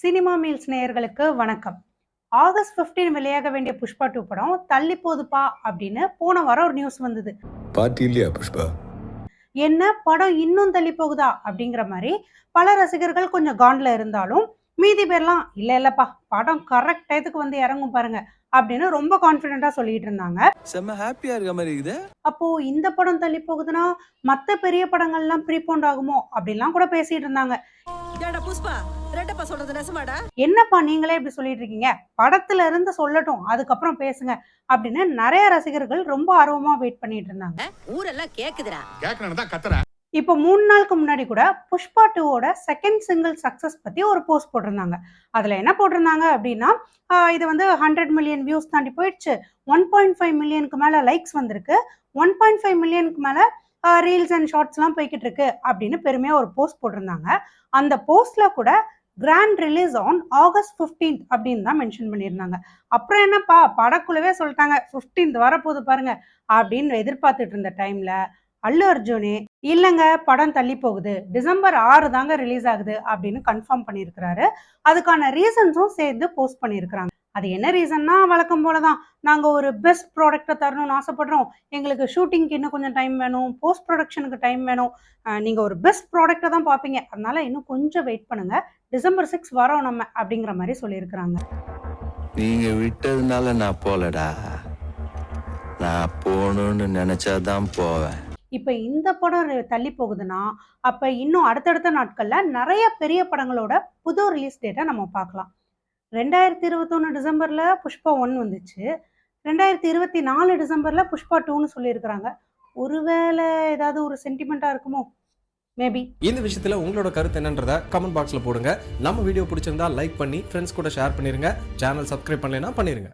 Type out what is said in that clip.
Cinema meals நேயர்களுக்கு வணக்கம். August 15 வெளியாக வேண்டிய புஷ்பா டூ படம் தள்ளி போதுப்பா அப்படின்னு போன வாரம் ஒரு நியூஸ் வந்தது. பாட்டி இல்லையா புஷ்பா? என்ன படம் இன்னும் தள்ளி போகுதா அப்படிங்கிற மாதிரி பல ரசிகர்கள் கொஞ்சம் காண்ட்ல இருந்தாலும் மீதி பேர்லாம் இல்ல இல்லப்பா படம் கரெக்ட் டயத்துக்கு வந்து இறங்கும் பாருங்க அப்படின்னு ரொம்ப கான்பிடென்ட்டா சொல்லிட்டு இருந்தாங்க. செம்ம ஹாப்பியா இருக்க மாதிரி இருக்குது. அப்போ இந்த படம் தள்ளி போகுதுன்னா மத்த பெரிய படங்கள்லாம் ப்ரீபோண்ட் ஆகுமோ அப்படிலாம் கூட பேசிட்டு இருந்தாங்க. புஷ்பா ரெட்டப்பா சொல்றது நெசமாடா என்னப்பா நீங்களே இப்படி சொல்லிட்டு இருக்கீங்க? படத்துல இருந்து சொல்லட்டும் அதுக்கப்புறம் பேசுங்க அப்படின்னு நிறைய ரசிகர்கள் ரொம்ப ஆர்வமா வெயிட் பண்ணிட்டு இருந்தாங்க. ஊரெல்லாம் கேக்குதுடா. கேட்கணும் தான் கத்துறேன். இப்போ மூணு நாளுக்கு முன்னாடி கூட புஷ்பா டூவோட செகண்ட் சிங்கிள் சக்சஸ் பத்தி ஒரு போஸ்ட் போட்டிருந்தாங்க. அதுல என்ன போட்டிருந்தாங்க அப்படின்னா இது வந்து ஹண்ட்ரட் மில்லியன் வியூஸ் தாண்டி போயிடுச்சு. ஒன் பாயிண்ட் ஃபைவ் மில்லியனுக்கு மேல லைக்ஸ் வந்திருக்கு. ஒன் பாயிண்ட் ஃபைவ் மில்லியனுக்கு மேல ரீல்ஸ் அண்ட் ஷார்ட்ஸ்லாம் போய்கிட்டு இருக்கு அப்படின்னு பெருமையா ஒரு போஸ்ட் போட்டிருந்தாங்க. அந்த போஸ்ட்ல கூட grand release on August 15th அப்படின்னு தான் மென்ஷன் பண்ணியிருந்தாங்க. அப்புறம் என்னப்பா? படக்குழுவே சொல்லிட்டாங்க 15th வரப்போகுது பாருங்க அப்படின்னு எதிர்பார்த்துட்டு இருந்த டைம்ல அல்லு அர்ஜுனே இல்லைங்க படம் தள்ளி போகுது. டிசம்பர் ஆறு தாங்க ரிலீஸ் ஆகுது அப்படின்னு கன்ஃபார்ம் பண்ணியிருக்கிறாரு. அதுக்கான ரீசன்ஸும் சேர்ந்து போஸ்ட் பண்ணியிருக்கிறாங்க. அது என்ன ரீசன்னா வழக்கம் போல தான் நாங்கள் ஒரு பெஸ்ட் ப்ராடக்ட்டை தரணும்னு ஆசைப்படுறோம். எங்களுக்கு ஷூட்டிங்க்கு இன்னும் கொஞ்சம் டைம் வேணும். போஸ்ட் ப்ரொடக்ஷனுக்கு டைம் வேணும். அஹ் நீங்க ஒரு பெஸ்ட் ப்ராடக்ட்டை தான் பார்ப்பீங்க அதனால இன்னும் கொஞ்சம் வெயிட் பண்ணுங்க. டிசம்பர் சிக்ஸ் வரோம் நம்ம அப்படிங்கிற மாதிரி சொல்லியிருக்கிறாங்க. நீங்க விட்டதுனால நான் போலடா. நான் போகணும்னு நினைச்சாதான் போவேன். இப்போ இந்த படம் தள்ளி போகுதுன்னா அப்போ இன்னும் அடுத்தடுத்த நாட்களில் நிறைய பெரிய படங்களோட புது ரிலீஸ் டேட்டை நம்ம பார்க்கலாம். ரெண்டாயிரத்தி இருபத்தொன்று டிசம்பரில் புஷ்பா ஒன் வந்துச்சு. ரெண்டாயிரத்தி இருபத்தி நாலு டிசம்பரில் புஷ்பா டூன்னு சொல்லியிருக்கிறாங்க. ஒருவேளை ஏதாவது ஒரு சென்டிமெண்ட்டாக இருக்குமோ? மேபி இந்த விஷயத்தில் உங்களோட கருத்து என்னன்றத கமெண்ட் பாக்ஸில் போடுங்க. நம்ம வீடியோ பிடிச்சிருந்தா லைக் பண்ணி ஃப்ரெண்ட்ஸ் கூட ஷேர் பண்ணிருங்க. சேனல் சப்ஸ்கிரைப் பண்ணலைன்னா பண்ணிருங்க.